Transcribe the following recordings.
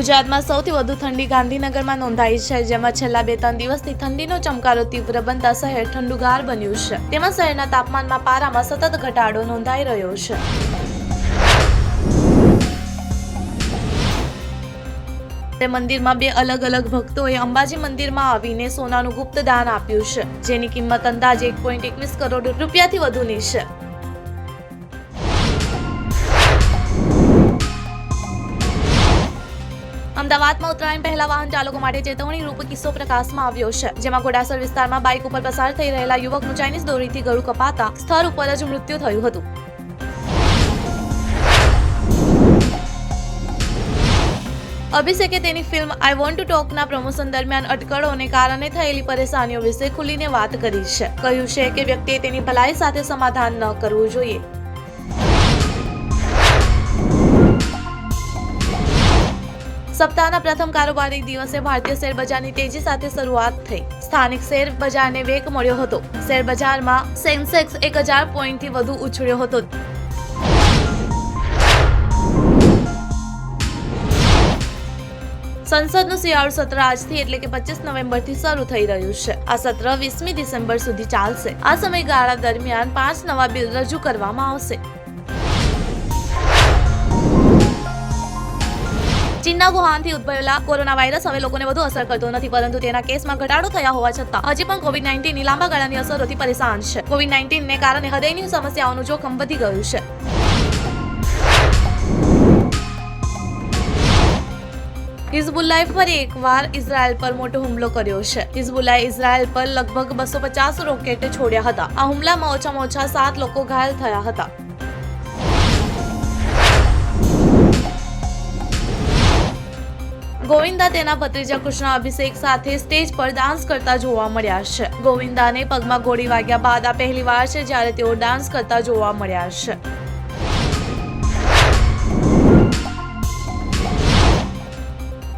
ગુજરાતમાં સૌથી વધુ ઠંડી ગાંધીનગરમાં નોંધાઈ છે, જેમાં છેલ્લા બે ત્રણ દિવસથી ઠંડીનો ચમકારો તીવ્ર બનતા શહેર ઠંડુગાર બન્યું છે. તેમાં શહેરના તાપમાનમાં પારામાં સતત ઘટાડો નોંધાઈ રહ્યો છે. તે મંદિરમાં બે અલગ અલગ ભક્તોએ અંબાજી મંદિરમાં આવીને સોનાનું ગુપ્ત દાન આપ્યું છે, જેની કિંમત અંદાજે એક પોઈન્ટ એકવીસ કરોડ રૂપિયાથી વધુની છે. અમદાવાદમાં ઉત્તરાયણ પહેલા વાહન ચાલકો માટે ચેતવણી રૂપ કિસ્સો પ્રકાશમાં આવ્યો છે, જેમાં ઘોડાસર વિસ્તારમાં બાઇક ઉપર પસાર થઈ રહેલા યુવકનું ચાઇનીઝ દોરીથી ગળું કપાતા સ્થળ ઉપર જ મૃત્યુ થયું હતું. અભિષેકે તેની ફિલ્મ આઈ વોન્ટ ટુ ટોકના પ્રમોશન દરમિયાન અટકળોને કારણે થયેલી પરેશાનીઓ વિશે ખુલીને વાત કરી છે. કહ્યું છે કે વ્યક્તિએ તેની ભલાઈ સાથે સમાધાન ન કરવું જોઈએ. સપ્તાહના પ્રથમ કારોબારી દિવસે ભારતીય શેર બજારની તેજી સાથે શરૂઆત થઈ. સ્થાનિક શેર બજારને વેગ મળ્યો હતો. શેર બજારમાં સેન્સેક્સ એક હજાર પોઈન્ટથી વધુ ઉછળ્યો હતો. સંસદનું શિયાળુ સત્ર આજથી એટલે કે પચીસ નવેમ્બરથી શરૂ થઈ રહ્યું છે. આ સત્ર વીસમી ડિસેમ્બર સુધી ચાલશે. આ સમયગાળા દરમિયાન પાંચ નવા બિલ રજૂ કરવામાં આવશે. ચીનના વુહાનથી ઉદ્ભવેલા કોરોના વાયરસ હવે લોકોને વધુ અસર કરતો નથી, પરંતુ તેના કેસમાં ઘટાડો થયા હોવા છતાં હજી પણ કોવિડ નાઇન્ટીનની લાંબા ગાળાની અસરોથી પરેશાન છે. કોવિડ નાઇન્ટીનને કારણે હૃદયની સમસ્યાઓનું જોખમ વધી ગયું છે. હિઝબુલ્લાએ ફરી એકવાર ઇઝરાયલ પર મોટો હુમલો કર્યો છે. હિઝબુલ્લાએ ઇઝરાયલ પર લગભગ બસો પચાસ રોકેટ છોડ્યા હતા. આ હુમલામાં ઓછામાં ઓછા સાત લોકો ઘાયલ થયા હતા. ગોવિંદા તેના ભત્રીજા કૃષ્ણ અભિષેક સાથે સ્ટેજ પર ડાન્સ કરતા જોવા મળ્યા છે. ગોવિંદાને પગમાં ગોળી વાગ્યા બાદ આ પહેલીવાર છે જ્યારે તેઓ ડાન્સ કરતા જોવા મળ્યા છે.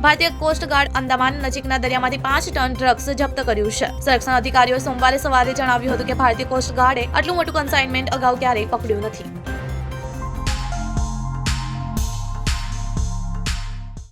ભારતીય કોસ્ટગાર્ડ અંદામાન નજીકના દરિયામાંથી પાંચ ટન ડ્રગ્સ જપ્ત કર્યું છે. સંરક્ષણ અધિકારીઓ સોમવારે સવારે જણાવ્યું હતું કે ભારતીય કોસ્ટગાર્ડે આટલું મોટું કન્સાઇનમેન્ટ અગાઉ ક્યારેય પકડ્યું નથી.